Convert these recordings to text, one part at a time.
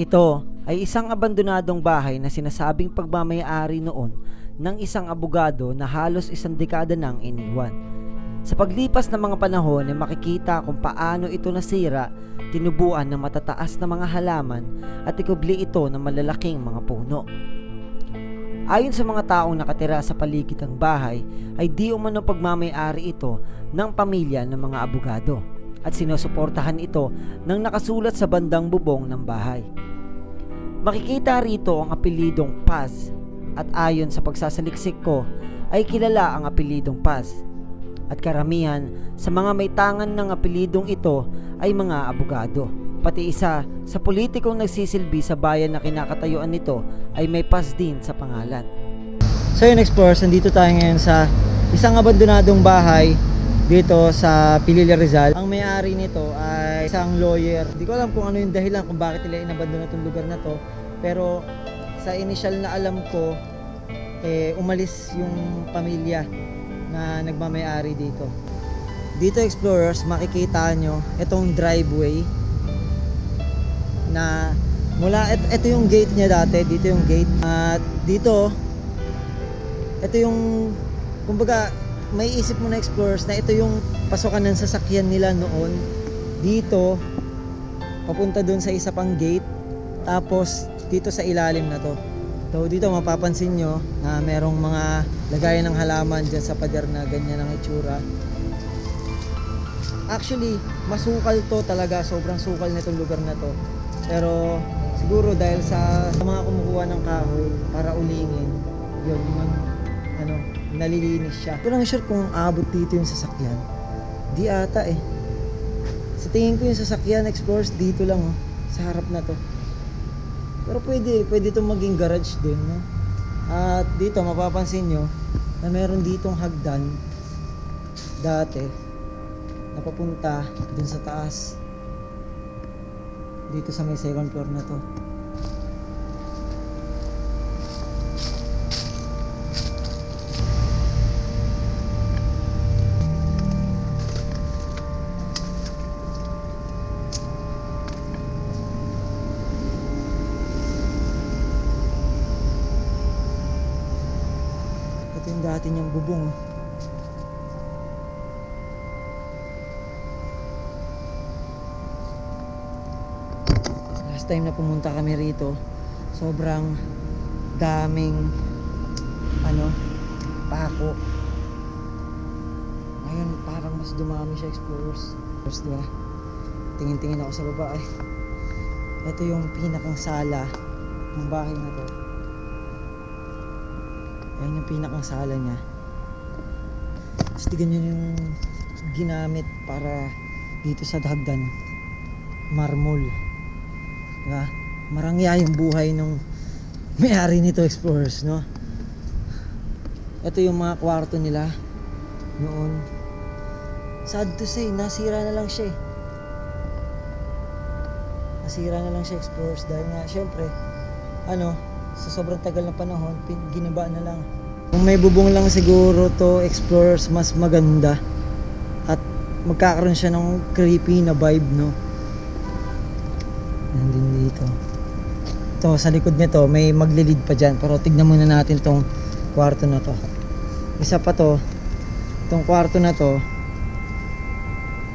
Ito ay isang abandonadong bahay na sinasabing pagmamayari noon ng isang abogado na halos isang dekada nang iniwan. Sa paglipas ng mga panahon ay makikita kung paano ito nasira, tinubuan ng matataas na mga halaman at ikubli ito ng malalaking mga puno. Ayon sa mga taong nakatira sa paligid ng bahay, ay di umano pagmamayari ito ng pamilya ng mga abogado at sinusuportahan ito ng nakasulat sa bandang bubong ng bahay. Makikita rito ang apelidong Paz at ayon sa pagsasaliksik ko ay kilala ang apelidong Paz. At karamihan sa mga may tangan ng apelidong ito ay mga abogado. Pati isa sa politikong nagsisilbi sa bayan na kinakatayuan nito ay may Paz din sa pangalan. So yun explorers, nandito tayo ngayon sa isang abandonadong bahay dito sa Pilila Rizal. Ang may-ari nito ay isang lawyer. Hindi ko alam kung ano yung dahilan kung bakit nila inabandona itong lugar na to. Pero sa initial na alam ko, eh, umalis yung pamilya na nagmamayari dito. Dito explorers, makikita nyo itong driveway na mula, et, ito yung gate niya dati, dito yung gate. At dito, ito yung, kumbaga, may isip mo na explorers na ito yung pasokan ng sasakyan nila noon. Dito, papunta dun sa isa pang gate. Tapos, dito sa ilalim na to. So, dito mapapansin nyo na merong mga lagayan ng halaman dyan sa pader na ganyan ang itsura. Actually, masukal to talaga. Sobrang sukal na itong lugar na to. Pero, siguro dahil sa, mga kumukuha ng kahoy para ulingin, yun, yung nalilinis siya. Pero lang sure kung aabot dito yung sasakyan. Di ata eh. Sa tingin ko yung sasakyan explores dito lang oh, sa harap na to. Pero pwede, pwede itong maging garage din. No? At dito mapapansin nyo na meron ditong hagdan dati na papunta dun sa taas. Dito sa may second floor na to. Time na pumunta kami rito, sobrang daming ano, pako. Ngayon parang mas dumami siya explorers. First, diba? Tingin-tingin ako sa baba ay. Ito yung pinakang sala ng bahay na to. Ayan yung pinakang sala niya. Tapos nyo yung ginamit para dito sa dagdan. Marmol. Diba? Marangya yung buhay nung may-ari nito explorers, no? Ito yung mga kwarto nila noon. Sad to say, nasira na lang siya eh. Nasira na lang siya explorers dahil nga syempre, ano, sa sobrang tagal na panahon, ginaba na lang. Kung may bubong lang siguro to explorers, mas maganda. At magkakaroon siya ng creepy na vibe, no? Dito. Ito, sa likod nito, may maglilid pa dyan. Pero tignan muna natin tong kwarto na to. Isa pa to, tong kwarto na to,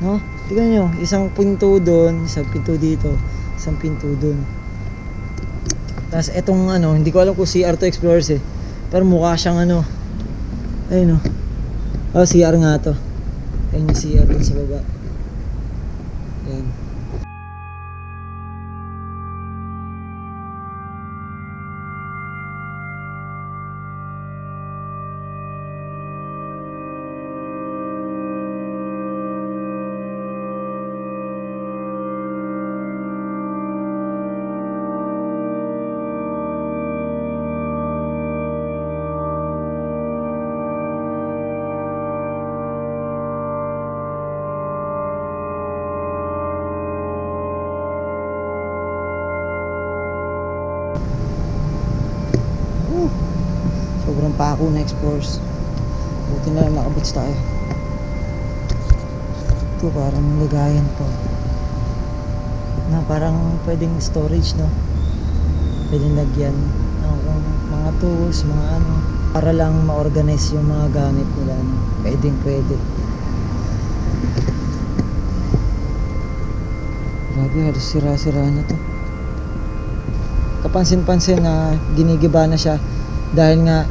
no? Tignan nyo, isang pinto doon, isang pinto dito, isang pinto doon. Tapos etong ano, hindi ko alam kung CR to Explorers eh. Pero mukha siyang ano. Ayun oh. Oh, CR nga to. Ayun yung CR dun sa baba. Ayan. Sobrang pako na explorers. Buti na lang nakaboots tayo. Ito parang lagayan pa. na parang pwedeng storage, no? Pwedeng lagyan ng mga tools, mga ano, para lang ma-organize yung mga gamit nila, no? Pwedeng pwede. Grabe, halos sira-sira na to. Kapansin-pansin na ginigiba na siya dahil nga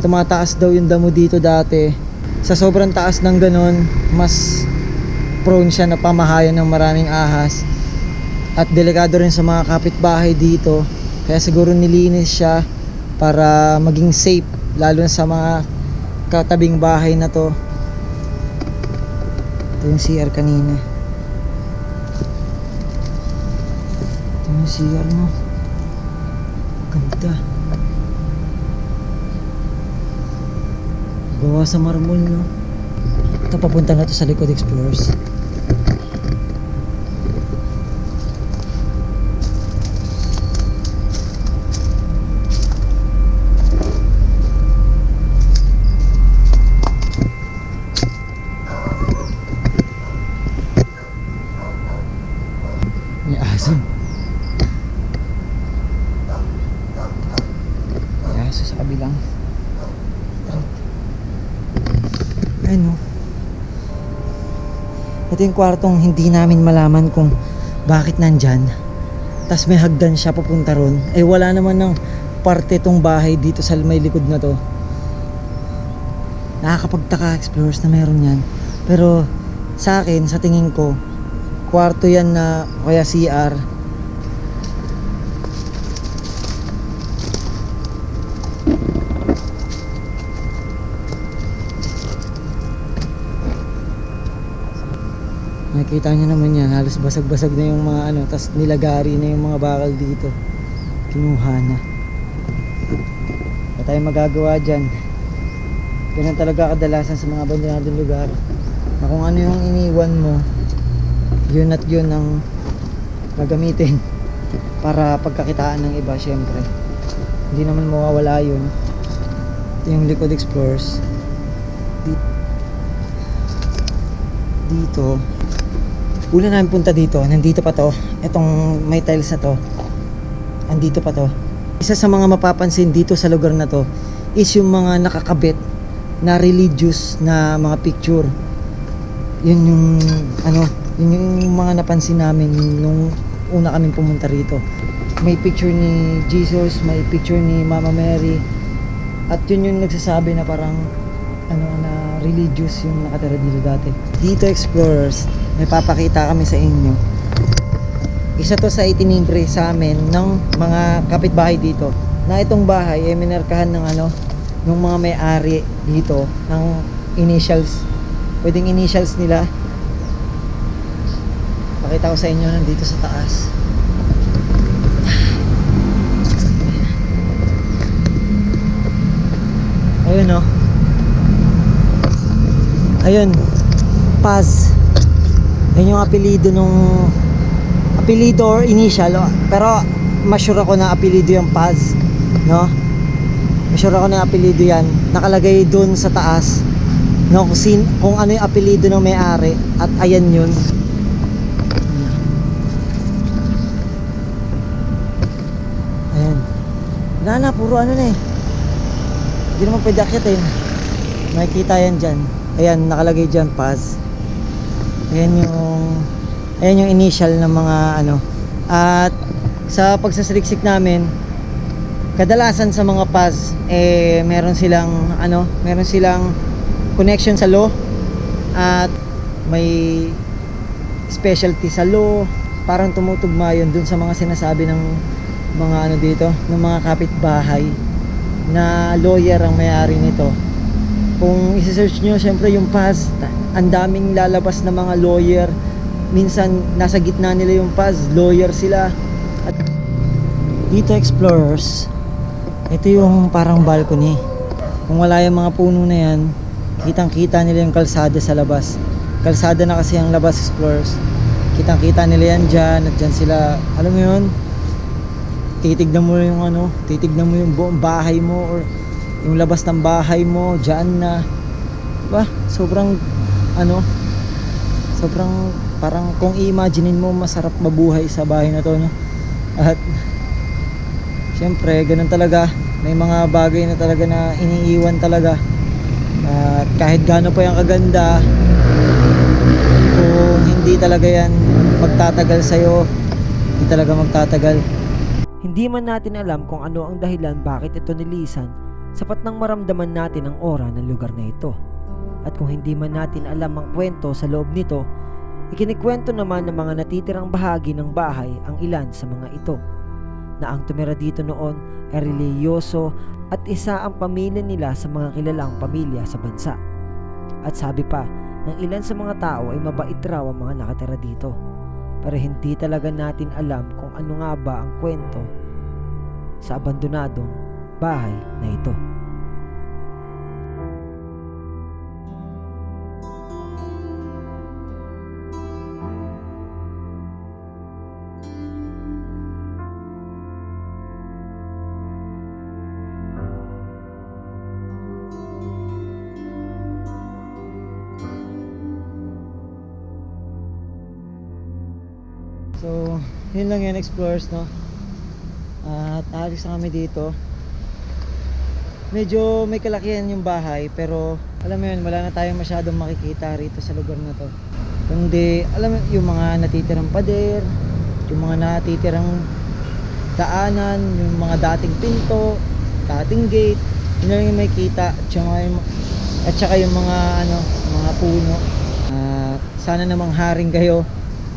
tumataas daw yung damo dito dati. Sa sobrang taas ng ganon, mas prone siya na pamahayan ng maraming ahas. At delikado rin sa mga kapitbahay dito. Kaya siguro nilinis siya para maging safe lalo na sa mga katabing bahay na to. Ito yung CR kanina. Ito yung CR mo. Ganda. Gawa sa marmol, no? Ito papunta na to sa Likod Explorers. May aso. May aso sa kabilang. Ano? Ito yung kwartong hindi namin malaman kung bakit nandyan. Tapos may hagdan siya papunta ron. Eh wala naman ng parte tong bahay dito sa may likod na to. Nakakapagtaka explorers na meron yan. Pero sa akin, sa tingin ko, kwarto yan na kaya CR. Nakikita niyo naman yan, halos basag-basag na yung mga ano, tas nilagari na yung mga bakal dito. Kinuha na. Wala tayong magagawa dyan. Ganun talaga kadalasan sa mga abandonadong lugar. Na kung ano yung iniwan mo, yun at yun ang gagamitin para pagkakitaan ng iba syempre. Hindi naman mawawala yun. Ito yung Liquid Explorers. Dito una namin punta dito, nandito pa to. Itong may tiles na to. Andito pa to. Isa sa mga mapapansin dito sa lugar na to is yung mga nakakabit na religious na mga picture. Yun yung ano, yun yung mga napansin namin nung una kaming pumunta rito. May picture ni Jesus, may picture ni Mama Mary. At yun yung nagsasabi na parang ano na religious yung nakatira dito dati. Dito explorers, may papakita kami sa inyo. Isa to sa itinimbre sa amin ng mga kapitbahay dito. Na itong bahay ay minarkahan ng ano, ng mga may-ari dito ng initials. Pwedeng initials nila. Pakita ko sa inyo nandito sa taas. Ayun oh. Ayun. Paz. Yan yung apelido nung apelido or initial oh. pero masure ako na apelido yung Paz no? Masure ako na apelido yan. Nakalagay dun sa taas no? Kung, sin, kung ano yung apelido ng may-ari at ayan yun. Ayan. Wala na puro ano na eh. Hindi naman pwede akyatin. Makikita yan dyan. Ayan nakalagay dyan Paz Ayan yung ayan yung initial ng mga ano. At sa pagsasaliksik namin, kadalasan sa mga PAS eh meron silang ano, meron silang connection sa law at may specialty sa law. Parang tumutugma yun dun sa mga sinasabi ng mga ano dito, ng mga kapitbahay na lawyer ang may-ari nito. Kung isi-search nyo, syempre yung PAS, ang daming lalabas na mga lawyer. Minsan, nasa gitna nila yung PAS, lawyer sila. At dito explorers, ito yung parang balcony. Kung wala yung mga puno na yan, kitang kita nila yung kalsada sa labas. Kalsada na kasi ang labas explorers. Kitang kita nila yan dyan at dyan sila, alam mo yun, titignan mo yung ano, titignan mo yung buong bahay mo or yung labas ng bahay mo, dyan na. Diba? Sobrang, ano, sobrang parang kung i-imaginein mo masarap mabuhay sa bahay na to no? at syempre ganun talaga may mga bagay na talaga na iniiwan talaga at kahit gaano pa yung kaganda kung hindi talaga yan magtatagal sa'yo hindi talaga magtatagal Hindi man natin alam kung ano ang dahilan bakit ito nilisan, sapat nang maramdaman natin ang aura ng lugar na ito. At kung hindi man natin alam ang kwento sa loob nito, ikinikwento naman ng mga natitirang bahagi ng bahay ang ilan sa mga ito. Na ang tumira dito noon ay reliyoso at isa ang pamilya nila sa mga kilalang pamilya sa bansa. At sabi pa, ng ilan sa mga tao ay mabait raw ang mga nakatira dito pero hindi talaga natin alam kung ano nga ba ang kwento sa abandonadong bahay na ito. So, yun lang yan, explorers, no? At aalis na kami dito. Medyo may kalakihan yung bahay, pero alam mo yun, wala na tayong masyadong makikita rito sa lugar na to. Kundi, alam mo, yung mga natitirang pader, yung mga natitirang daanan, yung mga dating pinto, dating gate, yun lang yung may kita, at saka yung, at saka yung mga, ano, mga puno. At sana namang haring kayo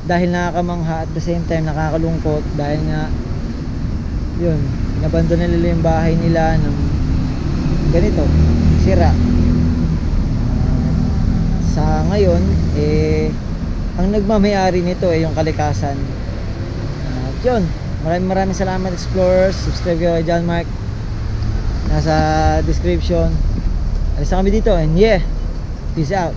dahil nakakamangha at the same time nakakalungkot dahil nga yun, inabandon na nila yung bahay nila ng ganito, sira. Ah, sa ngayon, eh, ang nagmamayari nito ay yung kalikasan. At yun, maraming maraming salamat explorers. Subscribe kayo kay John Mark. Nasa description. Alis na kami dito and yeah, peace out.